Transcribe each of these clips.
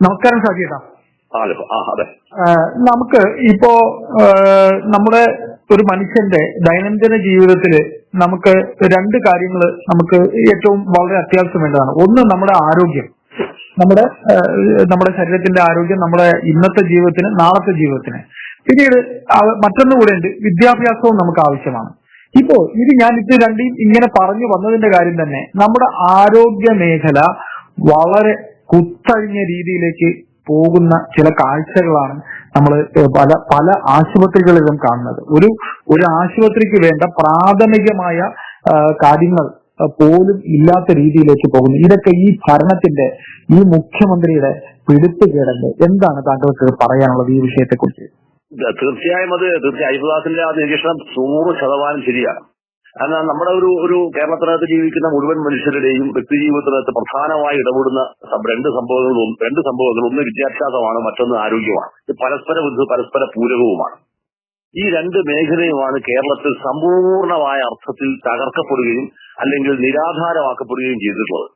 നമസ്കാരം അതെ. നമുക്ക് ഇപ്പോ നമ്മുടെ ഒരു മനുഷ്യന്റെ ദൈനംദിന ജീവിതത്തിൽ നമുക്ക് രണ്ട് കാര്യങ്ങൾ നമുക്ക് ഏറ്റവും വളരെ അത്യാവശ്യം വേണ്ടതാണ്. ഒന്ന് നമ്മുടെ ആരോഗ്യം. നമ്മുടെ നമ്മുടെ ശരീരത്തിന്റെ ആരോഗ്യം നമ്മുടെ ഇന്നത്തെ ജീവിതത്തിന് നാളത്തെ ജീവിതത്തിന്. പിന്നീട് മറ്റൊന്ന് കൂടെ ഉണ്ട് വിദ്യാഭ്യാസവും നമുക്ക് ആവശ്യമാണ്. ഇപ്പോ ഇത് ഞാൻ ഇത് രണ്ടും ഇങ്ങനെ പറഞ്ഞു വന്നതിന്റെ കാര്യം തന്നെ നമ്മുടെ ആരോഗ്യ മേഖല വളരെ കുത്തഴിഞ്ഞ രീതിയിലേക്ക് പോകുന്ന ചില കാഴ്ചകളാണ് നമ്മൾ പല പല ആശുപത്രികളിലും കാണുന്നത്. ഒരു ഒരു ആശുപത്രിക്ക് വേണ്ട പ്രാഥമികമായ കാര്യങ്ങൾ പോലും ഇല്ലാത്ത രീതിയിലേക്ക് പോകുന്നു. ഇതൊക്കെ ഈ ഭരണത്തിന്റെ ഈ മുഖ്യമന്ത്രിയുടെ പിടിപ്പുകേടല്ലേ എന്താണ് താങ്കൾക്ക് പറയാനുള്ളത് ഈ വിഷയത്തെക്കുറിച്ച്? തീർച്ചയായും അത് തീർച്ചയായും ഐബുദാസിന്റെ ആ നിരീക്ഷണം നൂറ് ശതമാനം ശരിയാണ്. കാരണം നമ്മുടെ ഒരു ഒരു കേരളത്തിനകത്ത് ജീവിക്കുന്ന മുഴുവൻ മനുഷ്യരുടെയും വ്യക്തി ജീവിതത്തിനകത്ത് പ്രധാനമായി ഇടപെടുന്ന രണ്ട് സംഭവങ്ങളും രണ്ട് സംഭവങ്ങൾ. ഒന്ന് വിദ്യാഭ്യാസമാണ് മറ്റൊന്ന് ആരോഗ്യമാണ്. പരസ്പര ബന്ധു പരസ്പര പൂരകവുമാണ്. ഈ രണ്ട് മേഖലയുമാണ് കേരളത്തിൽ സമ്പൂർണമായ അർത്ഥത്തിൽ തകർക്കപ്പെടുകയും അല്ലെങ്കിൽ നിരാധാരമാക്കപ്പെടുകയും ചെയ്തിട്ടുള്ളത്.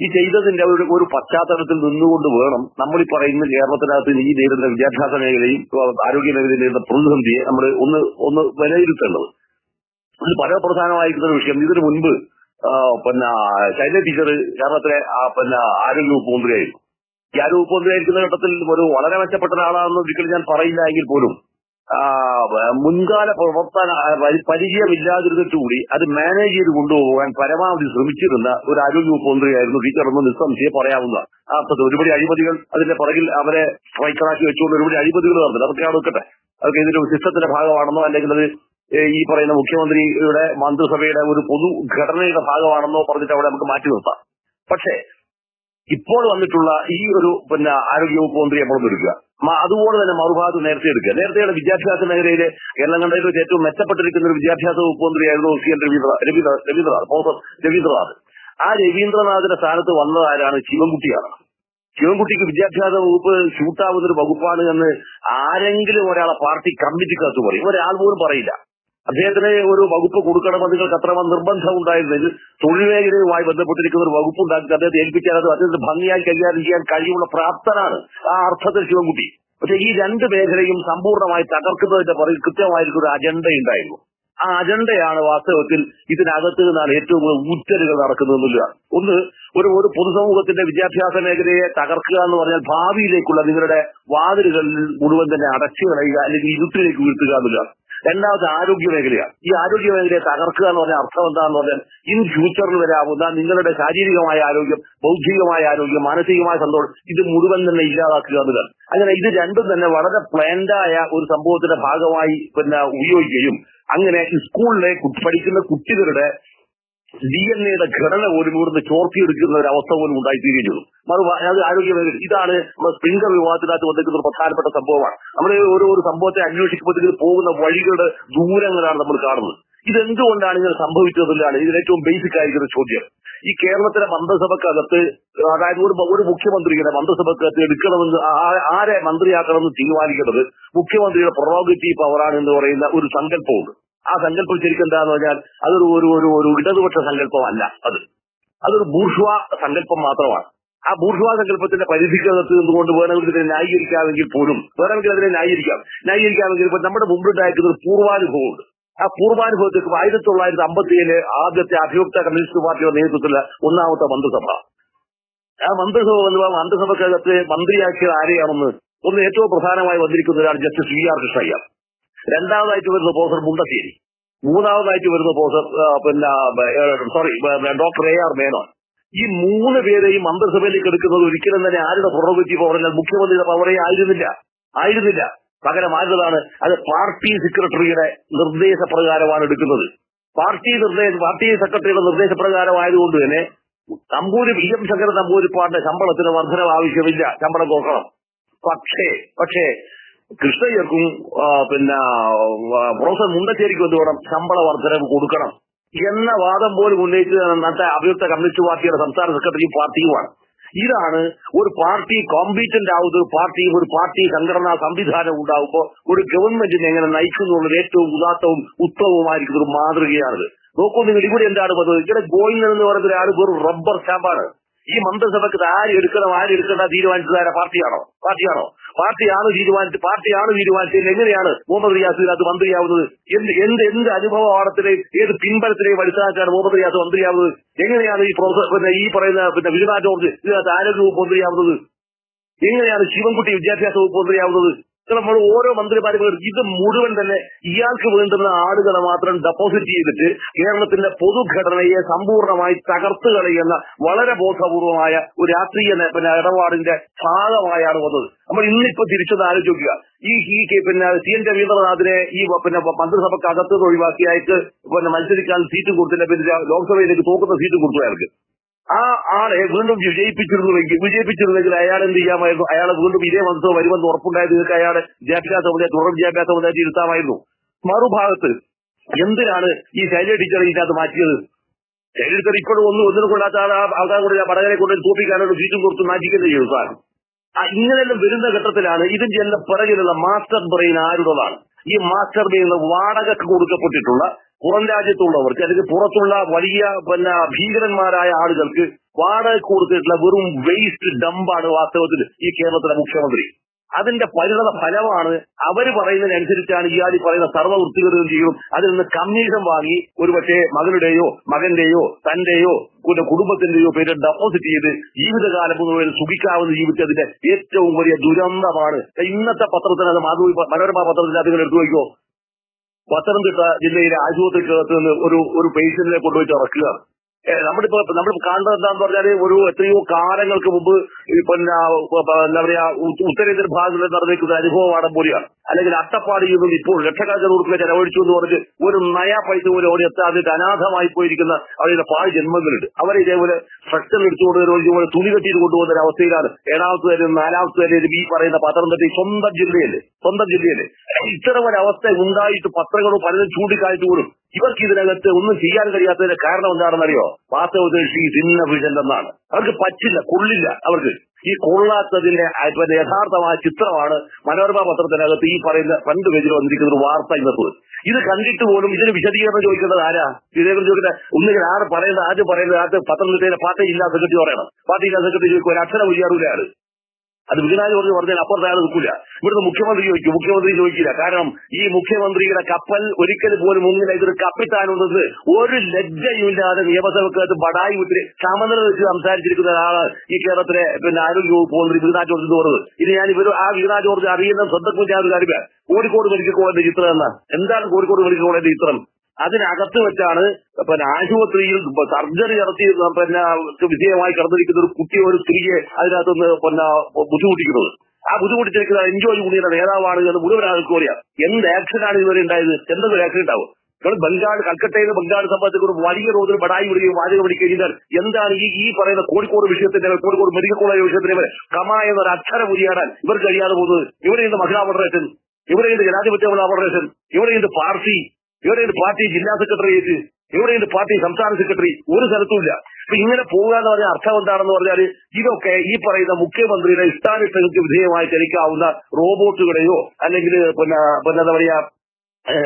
ഈ ചെയ്തതിന്റെ ഒരു ഒരു പശ്ചാത്തലത്തിൽ നിന്നുകൊണ്ട് വേണം നമ്മൾ ഈ പറയുന്ന കേരളത്തിനകത്ത് ഈ നേരിടുന്ന വിദ്യാഭ്യാസ മേഖലയും ആരോഗ്യ മേഖലയും നേരിടുന്ന പ്രതിസന്ധിയെ നമ്മൾ ഒന്ന് ഒന്ന് വിലയിരുത്തേണ്ടത്. ഇത് പല ഒരു വിഷയം. ഇതിനു മുൻപ് പിന്നെ ശൈല ടീച്ചർ കേരളത്തിലെ പിന്നെ ആരോഗ്യ വകുപ്പ് മന്ത്രിയായിരുന്നു ഈ ആരോഗ്യ വകുപ്പ് മന്ത്രിയായിരിക്കുന്ന ഘട്ടത്തിൽ ഒരു വളരെ മെച്ചപ്പെട്ട ഒരാളാണെന്ന് ഒരിക്കലും ഞാൻ പറയില്ല എങ്കിൽ പോലും മുൻകാല പ്രവർത്തന പരിചയമില്ലാതിരുന്നിട്ടുകൂടി പരി- കൂടി അത് മാനേജ് ചെയ്ത് കൊണ്ടുപോകാൻ പരമാവധി ശ്രമിച്ചിരുന്ന ഒരു ആരോഗ്യ വകുപ്പ് മന്ത്രിയായിരുന്നു ടീച്ചർ എന്ന് നിസ്സംശയം പറയാവുന്ന അർത്ഥത്തിൽ. ഒരുപടി അഴിമതികൾ അതിന്റെ പുറകിൽ അവരെ സ്ട്രൈക്കറാക്കി വെച്ചുകൊണ്ട് ഒരുപടി അഴിമതികൾ നടന്നില്ല അതൊക്കെ അവിടെ അതൊക്കെ ഇതിന്റെ സിസ്റ്റത്തിന്റെ ഭാഗമാണെന്നോ അല്ലെങ്കിൽ അത് ഈ പറയുന്ന മുഖ്യമന്ത്രിയുടെ മന്ത്രിസഭയുടെ ഒരു പൊതു ഘടനയുടെ ഭാഗമാണെന്നോ പറഞ്ഞിട്ട് അവിടെ നമുക്ക് മാറ്റി നിർത്താം. പക്ഷേ ഇപ്പോൾ വന്നിട്ടുള്ള ഈ ഒരു പിന്നെ ആരോഗ്യവകുപ്പ് മന്ത്രി മന്ത്രിയെ നമ്മൾ എടുക്കുക. അതുപോലെ തന്നെ മറുഭാഗത്ത് നേരത്തെ എടുക്കുക. നേരത്തെയുടെ വിദ്യാഭ്യാസ മേഖലയിലെ കേരളം കണ്ടതിൽ വെച്ച് ഏറ്റവും മെച്ചപ്പെട്ടിരിക്കുന്ന ഒരു വിദ്യാഭ്യാസ വകുപ്പ് മന്ത്രിയായിരുന്നു C N Ravindra Ravindra Ravindranath professor Ravindranath. ആ രവീന്ദ്രനാഥിന്റെ സ്ഥാനത്ത് വന്നതാരാണ്? ശിവൻകുട്ടിയാണ്. ശിവൻകുട്ടിക്ക് വിദ്യാഭ്യാസ വകുപ്പ് ഷൂട്ടാവുന്ന ഒരു വകുപ്പാണ് എന്ന് ആരെങ്കിലും ഒരാളെ പാർട്ടി കമ്മിറ്റിക്കകത്ത് പറയും. ഒരാൾ പോലും പറയില്ല. അദ്ദേഹത്തിന് ഒരു വകുപ്പ് കൊടുക്കണമെന്ന് നിങ്ങൾക്ക് അത്ര നിർബന്ധം ഉണ്ടായിരുന്നെങ്കിൽ തൊഴിൽ മേഖലയുമായി ബന്ധപ്പെട്ടിരിക്കുന്ന ഒരു വകുപ്പ് ഉണ്ടാക്കി അദ്ദേഹത്തെ ഏൽപ്പിച്ചാൽ അത് അദ്ദേഹത്തിന് ഭംഗിയായി കൈകാര്യം ചെയ്യാൻ കഴിവുള്ള പ്രാപ്തനാണ്. ആ അർത്ഥത്തിൽ ശിവൻകുട്ടി. പക്ഷെ ഈ രണ്ട് മേഖലയും സമ്പൂർണമായി തകർക്കുന്നതിന്റെ പുറകിൽ കൃത്യമായിരിക്കും ഒരു അജണ്ട ഉണ്ടായിരുന്നു ആ അജണ്ടയാണ് വാസ്തവത്തിൽ ഇതിനകത്ത് നിന്നാണ് ഏറ്റവും കൂടുതൽ ഊറ്റലുകൾ നടക്കുന്നതെന്നുള്ളതാണ് ഒന്ന് ഒരു ഒരു പൊതുസമൂഹത്തിന്റെ വിദ്യാഭ്യാസ മേഖലയെ തകർക്കുക എന്ന് പറഞ്ഞാൽ ഭാവിയിലേക്കുള്ള നിങ്ങളുടെ വാതിലുകളിൽ മുഴുവൻ തന്നെ അടച്ചു കളയുക അല്ലെങ്കിൽ ഇരുട്ടിലേക്ക് വീഴ്ത്തുക എന്നുള്ളതാണ്. രണ്ടാമത് ആരോഗ്യ മേഖലയാണ്. ഈ ആരോഗ്യ മേഖലയെ തകർക്കുക എന്ന് പറഞ്ഞാൽ അർത്ഥം എന്താണെന്ന് പറഞ്ഞാൽ ഇൻ ഫ്യൂച്ചറിൽ വരാവുന്ന നിങ്ങളുടെ ശാരീരികമായ ആരോഗ്യം ബൗദ്ധികമായ ആരോഗ്യം മാനസികമായ സന്തോഷം ഇത് മുഴുവൻ തന്നെ ഇല്ലാതാക്കുക എന്നതാണ് അങ്ങനെ ഇത് രണ്ടും തന്നെ വളരെ പ്ലാൻഡായ ഒരു സംഭവത്തിന്റെ ഭാഗമായി പിന്നെ ഉപയോഗിക്കുകയും അങ്ങനെ സ്കൂളിലെ പഠിക്കുന്ന കുട്ടികളുടെ ഡി എൻ എയുടെ ഘടന പോലും ഇവിടുന്ന് ചോർത്തിയെടുക്കുന്ന ഒരു അവസ്ഥ പോലും ഉണ്ടായിത്തീരുകയുള്ളൂ അത് ആരോഗ്യ മേഖല ഇതാണ് നമ്മുടെ സ്പ്രിംഗർ വിവാദത്തിനകത്ത് വന്നിരിക്കുന്ന ഒരു പ്രധാനപ്പെട്ട സംഭവമാണ്. നമ്മൾ ഓരോ ഒരു സംഭവത്തെ അന്വേഷിക്കുമ്പോഴത്തേക്ക് പോകുന്ന വഴികളുടെ ദൂരങ്ങളാണ് നമ്മൾ കാണുന്നത്. ഇതെന്തുകൊണ്ടാണ് ഇങ്ങനെ സംഭവിച്ചതെന്നാണ് ഇതിൽ ഏറ്റവും ബേസിക് ആയിരിക്കുന്ന ചോദ്യം. ഈ കേരളത്തിലെ മന്ത്രിസഭക്കകത്ത് അതായത് ഒരു ഒരു മുഖ്യമന്ത്രിയുടെ മന്ത്രിസഭക്കകത്ത് എടുക്കണമെന്ന് ആരെ മന്ത്രിയാക്കണമെന്ന് തീരുമാനിക്കുന്നത് മുഖ്യമന്ത്രിയുടെ പ്രൊറോഗറ്റീവ് പവറാണ് എന്ന് പറയുന്ന ഒരു സങ്കല്പമുണ്ട്. ആ സങ്കല്പം ശരിക്കും എന്താന്ന് പറഞ്ഞാൽ അതൊരു ഒരു ഒരു ഒരു ഇടതുപക്ഷ സങ്കല്പമല്ല അത്. അതൊരു ബൂർഷ്വ സങ്കല്പം മാത്രമാണ്. ആ ബൂർഷ്വ സങ്കല്പത്തിന്റെ പരിധിക്കകത്ത് നിന്നുകൊണ്ട് വേണമെങ്കിൽ ഇതിനെ ന്യായീകരിക്കാമെങ്കിൽ പോലും വേണമെങ്കിൽ അതിനെ ന്യായീകരിക്കാം. ന്യായീകരിക്കാമെങ്കിൽ ഇപ്പൊ നമ്മുടെ മുമ്പുണ്ടായിരിക്കുന്ന ഒരു പൂർവാനുഭവമുണ്ട്. ആ പൂർവാനുഭവത്തിൽ ആയിരത്തി തൊള്ളായിരത്തി അമ്പത്തി ഏഴ് ആദ്യത്തെ അഭിയുക്ത കമ്മ്യൂണിസ്റ്റ് പാർട്ടിയുടെ നേതൃത്വത്തിലുള്ള ഒന്നാമത്തെ മന്ത്രിസഭ. ആ മന്ത്രിസഭ വന്നപ്പോൾ മന്ത്രിസഭക്കകത്ത് മന്ത്രിയാക്കിയത് ആരെയാണെന്ന് ഒന്ന് ഏറ്റവും പ്രധാനമായി വന്നിരിക്കുന്ന ഒരാൾ ജസ്റ്റിസ് വി ആർ കൃഷ്ണയ്യ. രണ്ടാമതായിട്ട് വരുന്ന പോസർ മുണ്ടശ്ശേരി. മൂന്നാമതായിട്ട് വരുന്ന പോസർ പിന്നെ sorry doctor A R Menon. ഈ മൂന്ന് പേരെയും മന്ത്രിസഭയിലേക്ക് എടുക്കുന്നത് ഒരിക്കലും തന്നെ ആരുടെ പുറകുറ്റി പവറല്ല മുഖ്യമന്ത്രിയുടെ പവറേ ആയിരുന്നില്ല. ആയിരുന്നില്ല. പകരം ആരുടേതാണ്? അത് പാർട്ടി സെക്രട്ടറിയുടെ നിർദ്ദേശപ്രകാരമാണ് എടുക്കുന്നത്. പാർട്ടി നിർദ്ദേശ പാർട്ടി സെക്രട്ടറിയുടെ നിർദ്ദേശപ്രകാരമായതുകൊണ്ട് തന്നെ നമ്പൂരി വി എം ശങ്കരൻ നമ്പൂരിപ്പാടിന്റെ ശമ്പളത്തിന് വർധനം ആവശ്യമില്ല. ശമ്പളം കൊടുക്കണം. പക്ഷേ പക്ഷേ കൃഷ്ണയ്യർക്കും പിന്നെ പ്രൊഫസർ മുണ്ടശ്ശേരിക്കും എന്ത് വേണം? ശമ്പള വർധനവ് കൊടുക്കണം എന്ന വാദം പോലും ഉന്നയിച്ച് അന്നത്തെ അഭിയുക്ത കമ്മ്യൂണിസ്റ്റ് പാർട്ടിയുടെ സംസ്ഥാന സെക്രട്ടറിയും പാർട്ടിയുമാണ്. ഇതാണ് ഒരു പാർട്ടി കോമ്പീറ്റന്റ് ആവുന്ന ഒരു പാർട്ടി ഒരു പാർട്ടി സംഘടനാ സംവിധാനം ഉണ്ടാവുമ്പോൾ ഒരു ഗവൺമെന്റിനെ എങ്ങനെ നയിക്കുന്നു എന്നുള്ളത് ഏറ്റവും ഉദാത്തവും ഉത്തമവുമായിരിക്കുന്ന ഒരു മാതൃകയാണിത്. നോക്കൂ നിങ്ങൾ ഇവിടെ എന്താണ് പറഞ്ഞത്? ഇവിടെ ഗോയിൽ എന്ന് പറയുന്ന ഒരാൾ വെറും റബ്ബർ സ്റ്റാമ്പാണ് ഈ മന്ത്രിസഭക്ക് ആര് എടുക്കണം ആര് എടുക്കണ്ട തീരുമാനിച്ചത് പാർട്ടിയാണോ? പാർട്ടിയാണോ? പാർട്ടിയാണ് തീരുമാനിച്ച് പാർട്ടിയാണ് തീരുമാനിച്ചത്. എങ്ങനെയാണ് മുഹമ്മദ് റിയാസ് അത് മന്ത്രിയാവുന്നത്? എന്ത് എന്ത് എന്ത് അനുഭവ ഏത് പിൻബലത്തിലെയും അടിസ്ഥാനത്തിലാണ് മുഹമ്മദ് റിയാസ് മന്ത്രിയാവുന്നത്? എങ്ങനെയാണ് ഈ പിന്നെ ഈ പറയുന്ന പിന്നെ വിജയ ജോർജ് ഇതിനകത്ത് ആരോഗ്യ വകുപ്പ് മന്ത്രിയാവുന്നത്? എങ്ങനെയാണ് ശിവൻകുട്ടി വിദ്യാഭ്യാസ വകുപ്പ് മന്ത്രിയാവുന്നത്? നമ്മൾ ഓരോ മന്ത്രിമാരും ഇത് മുഴുവൻ തന്നെ ഇയാൾക്ക് വേണ്ടുന്ന ആളുകളെ മാത്രം ഡെപ്പോസിറ്റ് ചെയ്തിട്ട് കേരളത്തിന്റെ പൊതുഘടനയെ സമ്പൂർണമായി തകർത്തു കളയുന്ന വളരെ ബോധപൂർവമായ ഒരു രാഷ്ട്രീയ പിന്നെ ഇടപാടിന്റെ ഭാഗമായാണ് വന്നത്. നമ്മൾ ഇന്നിപ്പോ തിരിച്ചത് ആലോചിക്കുക. ഈ ഈ പിന്നെ സി എൻ രവീന്ദ്രനാഥിനെ ഈ പിന്നെ മന്ത്രിസഭക്ക് അകത്ത് ഒഴിവാക്കിയായിട്ട് പിന്നെ മത്സരിക്കാൻ സീറ്റ് കൊടുത്തില്ല. പിന്നെ ലോക്സഭയിലേക്ക് തോക്കുന്ന സീറ്റ് കൊടുത്തു അയാൾക്ക്. ആ ആളെ വീണ്ടും വിജയിപ്പിച്ചിരുന്നുവെങ്കിൽ വിജയിപ്പിച്ചിരുന്നെങ്കിൽ അയാൾ എന്ത് ചെയ്യാമായിരുന്നു? അയാൾ വീണ്ടും ഇതേ മന്ത്രിസഭ വരുമെന്ന് ഉറപ്പുണ്ടായത് നിങ്ങൾക്ക് അയാൾ വിദ്യാഭ്യാസ സമുദായ തുടർ വിദ്യാഭ്യാസ സമുദായത്തിൽ ഇരുത്താമായിരുന്നു മറുഭാഗത്ത് എന്തിനാണ് ഈ ശൈല ടീച്ചറെ ഇതിനകത്ത് മാറ്റിയത്? ശൈലി ടീച്ചർ ഇപ്പോഴും ഒന്നും ഒന്നിനും കൊള്ളാത്ത ആൾ ആൾക്കാർ കൂടെ പടകരെ കൊണ്ട് തോപ്പിക്കാനോട് സീറ്റും കൊടുത്ത് മാറ്റിക്കുന്നത് ചെയ്തു സാർ? ഇങ്ങനെയെല്ലാം വരുന്ന ഘട്ടത്തിലാണ് ഇതിന്റെ എല്ലാം പിറകിലുള്ള മാസ്റ്റർ ബ്രെയിൻ ആരുടേതാണ്? ഈ മാസ്റ്റർ ബ്രെയിൻ വാടകക്ക് കൊടുക്കപ്പെട്ടിട്ടുള്ള പുറം രാജ്യത്തുള്ളവർക്ക് അല്ലെങ്കിൽ പുറത്തുള്ള വലിയ പിന്നെ ഭീകരന്മാരായ ആളുകൾക്ക് വാടക കൊടുത്തിട്ടുള്ള വെറും വേസ്റ്റ് ഡംപാണ് വാസ്തവത്തിൽ ഈ കേരളത്തിലെ മുഖ്യമന്ത്രി. അതിന്റെ പരിണത ഫലമാണ് അവർ പറയുന്നതിനനുസരിച്ചാണ് ഇയാൾ ഈ പറയുന്ന സർവ വൃത്തികളും ചെയ്യും. അതിൽ നിന്ന് കമ്മീഷൻ വാങ്ങി ഒരുപക്ഷെ മകളുടെയോ മകന്റെയോ തന്റെയോ പിന്നെ കുടുംബത്തിന്റെയോ പേര് ഡെപ്പോസിറ്റ് ചെയ്ത് ജീവിതകാലം മുഴുവൻ സുഖിക്കാവുന്ന ജീവിച്ചതിന്റെ ഏറ്റവും വലിയ ദുരന്തമാണ്. ഇന്നത്തെ പത്രത്തിന് അത് മാധവി മനോരമ പത്രത്തിൽ അതിങ്ങൾ എടുത്തു വയ്ക്കോ പത്തനംതിട്ട ജില്ലയിലെ ആശുപത്രിക്കകത്ത് നിന്ന് ഒരു ഒരു പേഷ്യന്റിനെ കൊണ്ടുപോയിട്ട് ഇറക്കുക ഏ, നമ്മളിപ്പോ നമ്മൾ കാണുന്നത് എന്താന്ന് പറഞ്ഞാൽ ഒരു എത്രയോ കാലങ്ങൾക്ക് മുമ്പ് ഇപ്പൊ എന്താ പറയാ ഉത്തരേന്ത്യൻ ഭാഗങ്ങളിൽ നടന്നിരിക്കുന്ന അനുഭവമാണ് പോലെയാണ്. അല്ലെങ്കിൽ അട്ടപ്പാടി നിന്നും ഇപ്പോൾ ലക്ഷക്കണക്കിന് രൂപ ചെലവഴിച്ചു എന്ന് പറഞ്ഞ് ഒരു നയാ പൈസ പോലും അവിടെ എത്താതെ അനാഥമായി പോയിരിക്കുന്ന അവരുടെ പാഴ് ജന്മങ്ങളുണ്ട്. അവരെ ഇതേപോലെ സ്ട്രക്ചർ എടുത്തുകൊണ്ട് ഇതുപോലെ തുണി കെട്ടിയിട്ട് കൊണ്ടുപോകുന്ന ഒരു അവസ്ഥയിലാണ് ഏഴാമത്തെ വരെ നാലാമത്തെ വരെ ഈ പറയുന്ന പത്തനംതിട്ട സ്വന്തം ജില്ലയല്ലേ സ്വന്തം ജില്ലയല്ലേ ഇത്തരം ഒരു അവസ്ഥ ഉണ്ടായിട്ട് പത്രങ്ങളും പലരും ചൂണ്ടിക്കാഴ്ച പോലും ഇവർക്ക് ഇതിനകത്ത് ഒന്നും ചെയ്യാൻ കഴിയാത്തതിന്റെ കാരണം എന്താണെന്നറിയോ? വാസ്തവത്തിൽ ഈ ഭിന്നഭിജൻ എന്നാണ്. അവർക്ക് പറ്റില്ല കൊള്ളില്ല അവർക്ക്. ഈ കൊള്ളാത്തതിന്റെ യഥാർത്ഥമായ ചിത്രമാണ് മനോരമ പത്രത്തിനകത്ത് ഈ പറയുന്ന രണ്ട് പേജിൽ വന്നിരിക്കുന്ന ഒരു വാർത്ത ഇന്നത്തെ. ഇത് കണ്ടിട്ട് പോലും ഇതിന് വിശദീകരണം ചോദിക്കേണ്ടത് ആരാ? ഇതേക്കുറിച്ച് ചോദിക്കുന്നത് ഒന്നുകിൽ ആര് പറയുന്നത് ആദ്യം പറയുന്നത് ആദ്യം പത്തനംതിട്ടയിലെ പാർട്ടി ജില്ലാ സെക്രട്ടറി പറയണം. പാർട്ടി ജില്ലാ സെക്രട്ടറി ചോദിക്കും ഒരു അക്ഷരം ആൾ അത് വീണാജ് പറഞ്ഞു പറഞ്ഞാൽ അപ്പുറത്തെ ആൾ നിൽക്കില്ല. ഇവിടുന്ന് മുഖ്യമന്ത്രി ചോദിക്കും. മുഖ്യമന്ത്രി ചോദിക്കില്ല. കാരണം ഈ മുഖ്യമന്ത്രിയുടെ കപ്പൽ ഒരിക്കൽ പോലും മുങ്ങില്ല. ഇതൊരു കപ്പിത്താനുള്ളത് ഒരു ലജ്ജയുമില്ലാതെ നിയമസഭക്കകത്ത് ബടായി വിട്ട് ചമനില വെച്ച് സംസാരിച്ചിരിക്കുന്ന ഒരാളാണ് ഈ കേരളത്തിലെ പിന്നെ ആരോഗ്യ വകുപ്പ് മന്ത്രി വീണാ ജോർജ് എന്ന് പറഞ്ഞത്. ഇനി ഞാൻ ഇവർ ആ വീണാ ജോർജ് അറിയുന്ന സ്വന്തം ഞാൻ ഒരു കാര്യമാണ് കോഴിക്കോട് മെഡിക്കൽ കോളേജിന്റെ ചിത്രം എന്നാ? എന്താണ് കോഴിക്കോട് മെഡിക്കൽ കോളേജിന്റെ ചിത്രം? അതിനകത്ത് വെച്ചാണ് പിന്നെ ആശുപത്രിയിൽ സർജറി നടത്തി പിന്നെ വിജയമായി കടന്നിരിക്കുന്ന ഒരു കുട്ടിയെ ഒരു സ്ത്രീയെ അതിനകത്തുനിന്ന് പിന്നെ ബുദ്ധിമുട്ടിക്കുന്നത്. ആ ബുദ്ധിമുട്ടിച്ചിരിക്കുന്ന എൻജോയ് യൂണിയന്റെ നേതാവാണ് എന്ന് മുഴുവൻ ആൾക്കും അറിയാം എന്ത് ആക്സിഡന്റ് ഇതുവരെ ഉണ്ടായത്? എന്തൊരു ആക്സിഡന്റ് ആവും? നിങ്ങൾ ബംഗാൾ കൽക്കട്ടയിൽ ബംഗാൾ സംബന്ധിച്ച് ഒരു വലിയ തോതിൽ ബടായി വിടുകയും വാചകം പിടിക്കുകയും ചെയ്താൽ എന്താണ് ഈ ഈ പറയുന്ന കോഴിക്കോട് വിഷയത്തിന്റെ കോഴിക്കോട് മെഡിക്കൽ കോളേജ് വിഷയത്തിന്റെ മേൽ കമ എന്നൊരു അക്ഷരം ഉരിയാടാൻ ഇവർ കഴിയാതെ പോകുന്നത്. ഇവിടെ ഇന്ന് മഹിളാ ഫെഡറേഷൻ ഇവിടെ ഇന്ന് ജനാധിപത്യ മഹിളാ ഫെഡറേഷൻ ഇവിടെ ഇന്ന് പാർട്ടി എവിടെയുണ്ട് പാർട്ടി ജില്ലാ സെക്രട്ടറിയേറ്റ് എവിടെയുണ്ട് പാർട്ടി സംസ്ഥാന സെക്രട്ടറി? ഒരു സ്ഥലത്തുമില്ല. അപ്പൊ ഇങ്ങനെ പോകുക എന്ന് പറഞ്ഞ അർത്ഥം എന്താണെന്ന് പറഞ്ഞാൽ ഇതൊക്കെ ഈ പറയുന്ന മുഖ്യമന്ത്രിയുടെ ഇഷ്ടാനിഷ്ടങ്ങൾക്ക് വിധേയമായി ചലിക്കാവുന്ന റോബോട്ടുകളെയോ അല്ലെങ്കിൽ പിന്നെ എന്താ പറയാ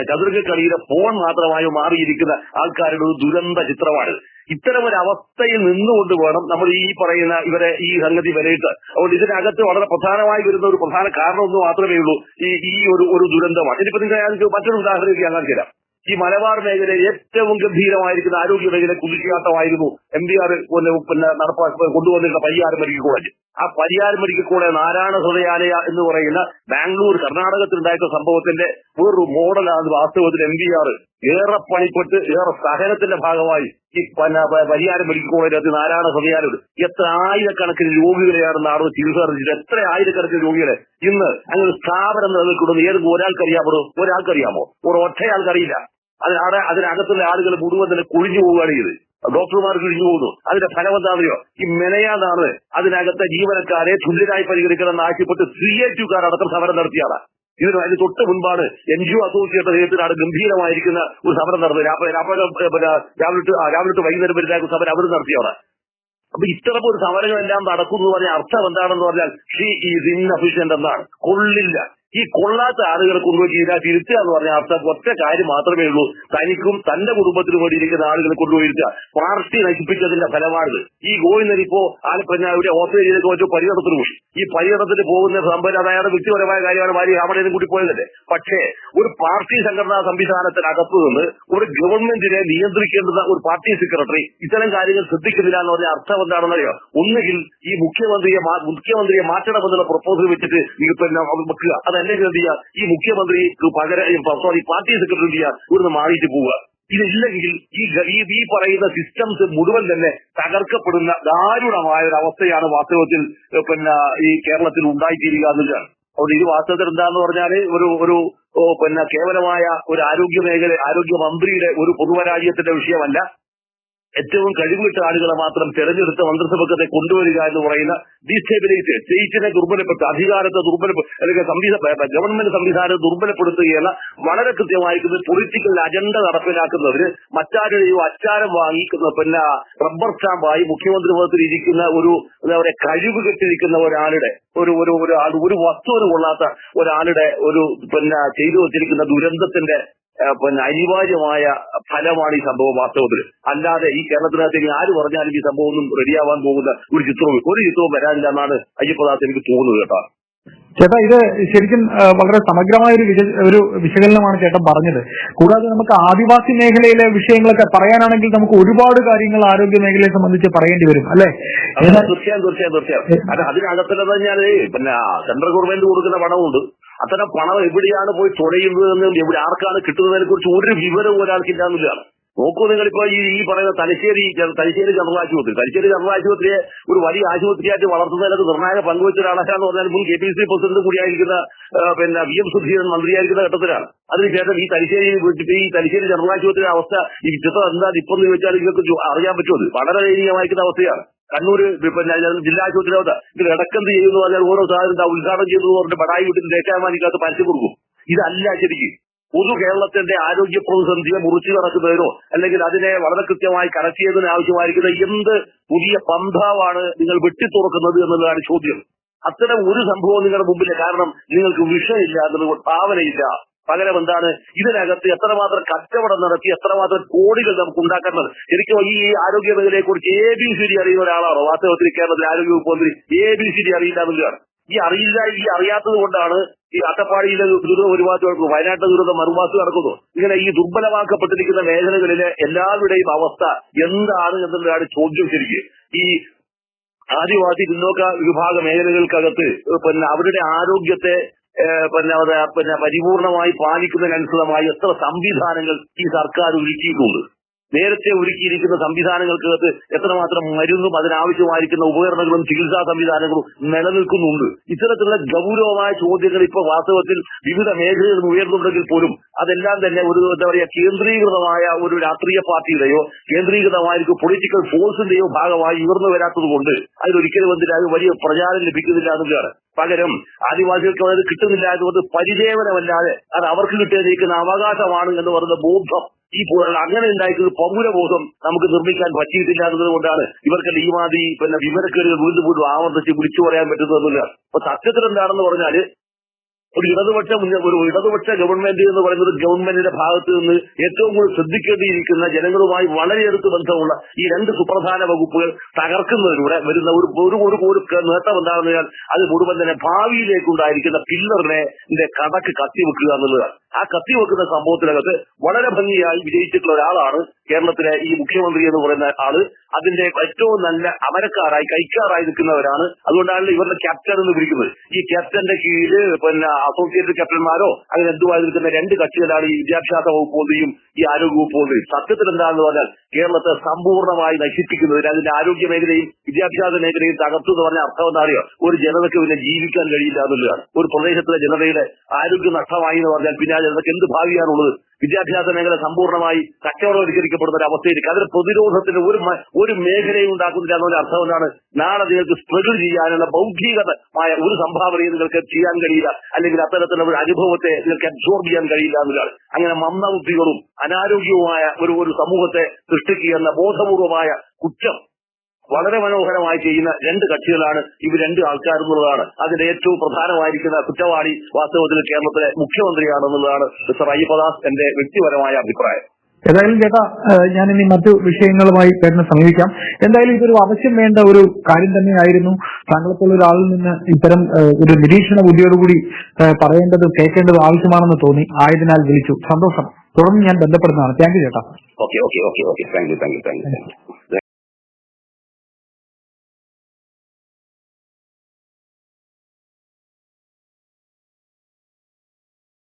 ചതുർഗക്കളിയുടെ ഫോൺ മാത്രമായോ മാറിയിരിക്കുന്ന ആൾക്കാരുടെ ഒരു ദുരന്ത ചിത്രമാണ്. ഇത്തരം ഒരു അവസ്ഥയിൽ നിന്നുകൊണ്ട് വേണം നമ്മൾ ഈ പറയുന്ന ഇവരെ ഈ സംഗതി വിലയിട്ട്. അതുകൊണ്ട് ഇതിനകത്ത് വളരെ പ്രധാനമായി വരുന്ന ഒരു പ്രധാന കാരണം ഒന്ന് മാത്രമേ ഉള്ളൂ ഈ ഈ ഒരു ഒരു ദുരന്തമാണ്. ഇനിയിപ്പോ നിങ്ങൾ മറ്റൊരു ഉദാഹരണം ഞാൻ കാണിച്ചു തരാം. ഈ മലബാർ മേഖലയിൽ ഏറ്റവും ഗംഭീരമായിരിക്കുന്ന ആരോഗ്യ മേഖല കുതിച്ചുകാട്ടമായിരുന്നു എം ഡി ആർ പിന്നെ നടപ്പാക്കി കൊണ്ടുവന്നിരുന്ന പരിയാരം മെഡിക്കൽ കോളേജ്. ആ പരിയാരം മെഡിക്കൽ കോളേജ് നാരായണ ഹൃദയാലയ എന്ന് പറയുന്ന ബാംഗ്ലൂർ കർണാടകത്തിൽ ഉണ്ടായിട്ടുള്ള സംഭവത്തിന്റെ ഒരു മോഡലാണ് വാസ്തവത്തിൽ എം ഡി ആർ ഏറെ പണിപ്പെട്ട് ഏറെ സഹനത്തിന്റെ ഭാഗമായി ഈ പരിയാരം മെഡിക്കൽ കോളേജിനകത്ത് നാരായണ ഹൃദയാലയം എത്ര ആയിരക്കണക്കിന് രോഗികളെയാണ് നാട് ചികിത്സ അറിയിച്ചത് എത്ര ആയിരക്കണക്കിന് രോഗികളെ ഇന്ന് അങ്ങനെ സ്ഥാപനം നിലനിൽക്കുന്നത് ഏതെങ്കിലും ഒരാൾക്കറിയാമോ? ഒരാൾക്കറിയാമോ? ഒരു ഒറ്റയാൾക്കറിയില്ല. അതിനവിടെ അതിനകത്തുള്ള ആളുകൾ മുഴുവൻ തന്നെ കുഴിഞ്ഞു പോവുകയാണ് ചെയ്ത് ഡോക്ടർമാർ കുഴിഞ്ഞു പോകുന്നു. അതിന്റെ ഫലം ഈ മെനയാതാണ് അതിനകത്തെ ജീവനക്കാരെ തുല്യരായി പരിഗണിക്കണമെന്ന് ആവശ്യപ്പെട്ട് സി എ ടുക്കാർ അടക്കം സമരം നടത്തിയാണ് ഇതിന് അതിന് തൊട്ട് മുൻപാണ് എൻ ജി ഒ അസോസിയേറ്റ് അദ്ദേഹത്തിനാണ് ഗംഭീരമായിരിക്കുന്ന ഒരു സമരം നടന്നത്. രാവിലെ രാവിലെ വൈകുന്നേരം വരുന്ന സമരം അവർ നടത്തിയാണ് അപ്പൊ ഇത്തരം ഒരു സമരങ്ങളെല്ലാം നടക്കുന്നു പറഞ്ഞ അർത്ഥം എന്താണെന്ന് പറഞ്ഞാൽ ഷീ ഈസ് ഇൻഅഫിഷ്യന്റ് എന്നാണ്. കൊള്ളില്ല. ഈ കൊള്ളാത്ത ആളുകളെ കൊണ്ടുപോയി ചെയ്താൽ തിരുത്തുക എന്ന് പറഞ്ഞ അർത്ഥം ഒറ്റ കാര്യം മാത്രമേ ഉള്ളൂ. തനിക്കും തന്റെ കുടുംബത്തിനും വേണ്ടി ഇരിക്കുന്ന ആളുകളെ കൊണ്ടുപോയി പാർട്ടി നശിപ്പിച്ചതിന്റെ ഫലമാണിത്. ഈ ഗോവിന്ദൻ ഇപ്പോ ആലപ്പഞ്ഞാവിടെ ഓസ്ട്രേലിയയിലേക്ക് മറ്റു പര്യടനത്തിന് പോയി. ഈ പര്യടനത്തിന് പോകുന്ന സംഭവം അത് അയാളുടെ വ്യക്തിപരമായ കാര്യമാണ്. ഭാര്യ അവിടെയും കൂടി പോയതല്ലേ? പക്ഷേ ഒരു പാർട്ടി സംഘടനാ സംവിധാനത്തിനകത്ത് നിന്ന് ഒരു ഗവൺമെന്റിനെ നിയന്ത്രിക്കേണ്ടുന്ന ഒരു പാർട്ടി സെക്രട്ടറി ഇത്തരം കാര്യങ്ങൾ ശ്രദ്ധിക്കുന്നില്ല എന്ന് പറഞ്ഞ അർത്ഥം എന്താണെന്നറിയോ? ഒന്നുകിൽ ഈ മുഖ്യമന്ത്രിയെ മുഖ്യമന്ത്രിയെ മാറ്റണമെന്നുള്ള പ്രപ്പോസൽ വെച്ചിട്ട് നിങ്ങൾ പിന്നെ അതല്ലെങ്കിൽ എന്ത് ചെയ്യുക ഈ മുഖ്യമന്ത്രി പകരം സോറി പാർട്ടി സെക്രട്ടറി എന്ത് ചെയ്യുക ഇവിടുന്ന് മാറിയിട്ട് പോവുക. ഇതില്ലെങ്കിൽ ഈ ഈ പറയുന്ന സിസ്റ്റംസ് മുഴുവൻ തന്നെ തകർക്കപ്പെടുന്ന ദാരുണമായ ഒരു അവസ്ഥയാണ് വാസ്തവത്തിൽ പിന്നെ ഈ കേരളത്തിൽ ഉണ്ടായിത്തീരുക എന്നുള്ളതാണ്. അതുകൊണ്ട് ഇത് വാസ്തവത്തിൽ എന്താന്ന് പറഞ്ഞാൽ ഒരു ഒരു പിന്നെ കേവലമായ ഒരു ആരോഗ്യ മേഖല ആരോഗ്യ മന്ത്രിയുടെ ഒരു പൊതുപരാജയത്തിന്റെ വിഷയമല്ല. ഏറ്റവും കഴിവിട്ട ആളുകളെ മാത്രം തെരഞ്ഞെടുത്ത മന്ത്രിസഭക്കത്തെ കൊണ്ടുവരിക എന്ന് പറയുന്ന ഡീസ്റ്റേബിലൈസ് സ്റ്റേറ്റിനെ ദുർബലപ്പെടുത്ത അധികാരത്തെ ദുർബലപ്പെടുത്ത അല്ലെങ്കിൽ സംവിധാന ഗവൺമെന്റ് സംവിധാനത്തെ ദുർബലപ്പെടുത്തുകയല്ല വളരെ കൃത്യമായിരിക്കുന്ന പൊളിറ്റിക്കൽ അജണ്ട നടപ്പിലാക്കുന്നവര് മറ്റാരുടെയോ അച്ചാരം വാങ്ങി പിന്നെ റബ്ബർ സ്റ്റാമ്പായി മുഖ്യമന്ത്രി പദത്തിൽ ഇരിക്കുന്ന ഒരു എന്താ പറയുക കഴിവ് കെട്ടിരിക്കുന്ന ഒരാളുടെ ഒരു ഒരു ഒരു വസ്തു ഒരു വസ്തുവിന് കൊള്ളാത്ത ഒരാളുടെ ഒരു പിന്നെ ചെയ്തു വച്ചിരിക്കുന്ന ദുരന്തത്തിന്റെ പിന്നെ അനിവാര്യമായ ഫലമാണ് ഈ സംഭവം വാസ്തവത്തിൽ അല്ലാതെ ഈ കേരളത്തിനകത്ത് ആര് പറഞ്ഞാലും ഈ സംഭവം ഒന്നും റെഡിയാവാൻ പോകുന്ന ഒരു ചിത്രവും ഒരു ചിത്രവും വരാനില്ല എന്നാണ് അയ്യപ്പദാസ് എനിക്ക് തോന്നുന്നത് കേട്ടോ. ചേട്ടാ ഇത് ശരിക്കും വളരെ സമഗ്രമായ ഒരു ഒരു വിശകലനമാണ് ചേട്ടൻ പറഞ്ഞത്. കൂടാതെ നമുക്ക് ആദിവാസി മേഖലയിലെ വിഷയങ്ങളൊക്കെ പറയാനാണെങ്കിൽ നമുക്ക് ഒരുപാട് കാര്യങ്ങൾ ആരോഗ്യ മേഖലയെ സംബന്ധിച്ച് പറയേണ്ടി വരും അല്ലെ? തീർച്ചയായും തീർച്ചയായും തീർച്ചയായും. അത് പറഞ്ഞാൽ പിന്നെ സെൻട്രൽ ഗവൺമെന്റ് കൊടുക്കുന്ന പണമുണ്ട്. അത്തരം പണം എവിടെയാണ് പോയി തുഴയുന്നതെന്ന് എവിടെ ആർക്കാണ് കിട്ടുന്നതിനെ കുറിച്ച് ഒരു വിവരവും ഒരാൾക്കില്ല എന്നുള്ളതാണ് നോക്കൂ നിങ്ങളിപ്പോ ഈ ഈ പറയുന്ന തലശ്ശേരി തലശ്ശേരി ജനറൽ ആശുപത്രി തലശ്ശേരി ജനറൽ ആശുപത്രിയെ ഒരു വലിയ ആശുപത്രിയായിട്ട് വളർത്തുന്നതിനകത്ത് നിർണായക പങ്കുവച്ച ഒരാളാണെന്ന് പറഞ്ഞാൽ മുൻ കെ പി സി പ്രസിഡന്റ് കൂടിയായിരിക്കുന്ന പിന്നെ വി എം സുധീരൻ മന്ത്രിയായിരിക്കുന്ന ഘട്ടത്തിലാണ്. അതിനുശേഷം ഈ തലശ്ശേരി ഈ തലശ്ശേരി ജനറൽ ആശുപത്രിയുടെ അവസ്ഥ ഈ ചിത്രം എന്താ ഇപ്പം എന്ന് ചോദിച്ചാൽ നിങ്ങൾക്ക് അറിയാൻ പറ്റുമത്. വളരെ ദയനീയമായിരിക്കുന്ന അവസ്ഥയാണ്. കണ്ണൂർ പിന്നെ ജില്ലാ ആശുപത്രി അവസ്ഥ. ഇത് ഇടക്കെന്ത് ചെയ്യുന്നു പറഞ്ഞാൽ ഓരോ സാധനം ഉദ്ഘാടനം ചെയ്തു പറഞ്ഞിട്ട് ബടായി വീട്ടിൽ ദേശാമാനിക്കകത്ത് പരസ്യം കൊടുക്കും. ഇതല്ല ശരിക്കും. പൊതു കേരളത്തിന്റെ ആരോഗ്യ പ്രതിസന്ധിയെ മുറിച്ചു കടക്കുന്നതിനോ അല്ലെങ്കിൽ അതിനെ വളരെ കൃത്യമായി കണക്ട് ചെയ്തതിന് ആവശ്യമായിരിക്കുന്ന എന്ത് പുതിയ പന്ഥാവാണ് നിങ്ങൾ വെട്ടിത്തുറക്കുന്നത് എന്നുള്ളതാണ് ചോദ്യം. അത്തരം ഒരു സംഭവം നിങ്ങളുടെ മുമ്പില്ല കാരണം നിങ്ങൾക്ക് വിഷയമില്ല എന്നുള്ളത് ഭാവനയില്ല. പകരം എന്താണ്? ഇതിനകത്ത് എത്രമാത്രം കച്ചവടം നടത്തി എത്രമാത്രം കോടികൾ നമുക്ക് ഉണ്ടാക്കേണ്ടത്? എനിക്ക് ഈ ആരോഗ്യ മേഖലയെ കുറിച്ച് എ ബി സി ഡി അറിയുന്ന ഒരാളാണോ? വാസ്തവത്തിൽ കേരളത്തിലെ ആരോഗ്യ വകുപ്പ് മന്ത്രി എ ബി സി ഡി അറിയില്ല എന്നുള്ളതാണ്. ഈ അറിയില്ല ഈ അറിയാത്തത് കൊണ്ടാണ് ഈ അട്ടപ്പാടിയിലെ ദുരിതം ഒരുപാട് വയനാട്ടിലെ ദുരിതം മറുമാസം നടക്കുന്നു. ഇങ്ങനെ ഈ ദുർബലമാക്കപ്പെട്ടിരിക്കുന്ന മേഖലകളിലെ എല്ലാവരുടെയും അവസ്ഥ എന്താണ് എന്നുള്ളതാണ് ചോദ്യം ശരിക്ക്. ഈ ആദിവാസി പിന്നോക്ക വിഭാഗ മേഖലകൾക്കകത്ത് പിന്നെ അവരുടെ ആരോഗ്യത്തെ പിന്നെ പിന്നെ പരിപൂർണമായി പാലിക്കുന്നതിനനുസൃതമായി എത്ര സംവിധാനങ്ങൾ ഈ സർക്കാർ ഒരുക്കിയിട്ടുണ്ട്. നേരത്തെ ഒരുക്കിയിരിക്കുന്ന സംവിധാനങ്ങൾക്കകത്ത് എത്രമാത്രം മരുന്നും അതിനാവശ്യമായിരിക്കുന്ന ഉപകരണങ്ങളും ചികിത്സാ സംവിധാനങ്ങളും നിലനിൽക്കുന്നുണ്ട്. ഇത്തരത്തിലുള്ള ഗൗരവമായ ചോദ്യങ്ങൾ ഇപ്പോൾ വാസ്തവത്തിൽ വിവിധ മേഖലകളിൽ ഉയർന്നുണ്ടെങ്കിൽ പോലും അതെല്ലാം തന്നെ ഒരു എന്താ പറയുക കേന്ദ്രീകൃതമായ ഒരു രാഷ്ട്രീയ പാർട്ടിയുടെയോ കേന്ദ്രീകൃതമായിരിക്കും പൊളിറ്റിക്കൽ ഫോഴ്സിന്റെയോ ഭാഗമായി ഉയർന്നു വരാത്തത് കൊണ്ട് അതിലൊരിക്കലും എന്തിനാ വലിയ പ്രചാരം ലഭിക്കുന്നില്ല എന്നുള്ളതാണ്. പകരം ആദിവാസികൾക്ക് അത് കിട്ടുന്നില്ല അതുകൊണ്ട് പരിചേവനമല്ലാതെ അത് അവർക്ക് കിട്ടിയിരിക്കുന്ന അവകാശമാണ് എന്ന് പറയുന്ന ബോധം ഈ അങ്ങനെ ഉണ്ടായിട്ടുള്ള പൗരബോധം നമുക്ക് നിർമ്മിക്കാൻ പറ്റിയിട്ടില്ല എന്നത് കൊണ്ടാണ് ഇവർക്ക് ഈ പിന്നെ വിവരക്കേടുകൾ വീണ്ടും വീണ്ടും ആവർത്തിച്ച് വിളിച്ചു പറയാൻ പറ്റുന്നതെന്നില്ല അപ്പൊ സത്യത്തിൽ എന്താണെന്ന് പറഞ്ഞാൽ ഒരു ഇടതുപക്ഷ ഒരു ഇടതുപക്ഷ ഗവൺമെന്റ് എന്ന് പറയുന്നത് ഗവൺമെന്റിന്റെ ഭാഗത്ത് നിന്ന് ഏറ്റവും കൂടുതൽ ശ്രദ്ധിക്കേണ്ടിയിരിക്കുന്ന ജനങ്ങളുമായി വളരെ അടുത്ത് ബന്ധമുള്ള ഈ രണ്ട് സുപ്രധാന വകുപ്പുകൾ തകർക്കുന്നതിലൂടെ വരുന്ന ഒരു ഒരു ഒരു നേട്ടം എന്താണെന്ന് പറഞ്ഞാൽ അത് മുഴുവൻ തന്നെ ഭാവിയിലേക്കുണ്ടായിരിക്കുന്ന പില്ലറിനെ കടക്ക് കത്തിവെക്കുക എന്നുള്ളതാണ്. ആ കത്തിവെക്കുന്ന സംഭവത്തിനകത്ത് വളരെ ഭംഗിയായി വിജയിച്ചിട്ടുള്ള ഒരാളാണ് കേരളത്തിലെ ഈ മുഖ്യമന്ത്രി എന്ന് പറയുന്ന ആൾ. അതിന്റെ ഏറ്റവും നല്ല അമരക്കാരായി കൈക്കാറായി നിൽക്കുന്നവരാണ്. അതുകൊണ്ടാണ് ഇവരുടെ ക്യാപ്റ്റൻ എന്ന് വിളിക്കുന്നത്. ഈ ക്യാപ്റ്റന്റെ കീഴിൽ പിന്നെ അസോസിയേറ്റ് ക്യാപ്റ്റന്മാരോ അങ്ങനെ എന്തുമായി നിൽക്കുന്ന രണ്ട് കക്ഷികളാണ് ഈ വിദ്യാഭ്യാസ വകുപ്പ് പോലെയും ഈ ആരോഗ്യ വകുപ്പ് പോലെയും സത്യത്തിൽ എന്താണെന്ന് പറഞ്ഞാൽ കേരളത്തെ സമ്പൂർണമായി നശിപ്പിക്കുന്നതിന് അതിന്റെ ആരോഗ്യ മേഖലയും വിദ്യാഭ്യാസ മേഖലയും തകർത്തു എന്ന് പറഞ്ഞ അർത്ഥം എന്താ അറിയോ? ഒരു ജനതയ്ക്ക് പിന്നെ ജീവിക്കാൻ കഴിയില്ല എന്നുള്ളതാണ്. ഒരു പ്രദേശത്തിലെ ജനതയുടെ ആരോഗ്യ നഷ്ടമായി എന്ന് പറഞ്ഞാൽ പിന്നെ ആ ജനതയ്ക്ക് എന്ത് ഭാവിയാണുള്ളത്? വിദ്യാഭ്യാസ മേഖല സമ്പൂർണമായി കച്ചവടവൽക്കരിക്കപ്പെടുന്ന ഒരു അവസ്ഥയിലേക്ക് അതിന് പ്രതിരോധത്തിന് ഒരു ഒരു മേഖലയും ഉണ്ടാക്കുന്നില്ല എന്നൊരു അർത്ഥം എന്താണ് നാളെ നിങ്ങൾക്ക് സ്ട്രഗിൾ ചെയ്യാനുള്ള ബൗദ്ധികമായ ഒരു സംഭാവനയും നിങ്ങൾക്ക് ചെയ്യാൻ കഴിയില്ല. അല്ലെങ്കിൽ അത്തരത്തിലുള്ള ഒരു അനുഭവത്തെ നിങ്ങൾക്ക് അബ്സോർബ് ചെയ്യാൻ കഴിയില്ല എന്നുള്ളതാണ് അങ്ങനെ മന്ദബുദ്ധികളും അനാരോഗ്യവുമായ ഒരു ഒരു സമൂഹത്തെ സൃഷ്ടിക്കുക എന്ന ബോധപൂർവമായ കുറ്റം വളരെ മനോഹരമായി ചെയ്യുന്ന രണ്ട് കക്ഷികളാണ് ഇവർ രണ്ട് ആൾക്കാരെന്നുള്ളതാണ്. അതിന്റെ ഏറ്റവും പ്രധാനമായിരിക്കുന്ന കുറ്റവാളി വാസ്തവത്തിൽ കേരളത്തിലെ മുഖ്യമന്ത്രിയാണെന്നുള്ളതാണ് മിസ്റ്റർ അയ്യപ്പദാസ് എന്റെ വ്യക്തിപരമായ അഭിപ്രായം. ഏതായാലും ചേട്ടാ ഞാൻ ഇനി മറ്റു വിഷയങ്ങളുമായി ചേട്ടനെ സമീപിക്കാം. എന്തായാലും ഇതൊരു ആവശ്യം വേണ്ട ഒരു കാര്യം തന്നെയായിരുന്നു. താങ്കളെപ്പോലുള്ള ഒരാളിൽ നിന്ന് ഇത്തരം ഒരു നിരീക്ഷണ ബുദ്ധിയോടുകൂടി പറയേണ്ടത് കേൾക്കേണ്ടത് ആവശ്യമാണെന്ന് തോന്നി. ആയതിനാൽ വിളിച്ചു. സന്തോഷം. തുടർന്ന് ഞാൻ ബന്ധപ്പെടുന്നതാണ്. താങ്ക് യു ചേട്ടാ. Okay okay okay okay. Thank you thank you thank you.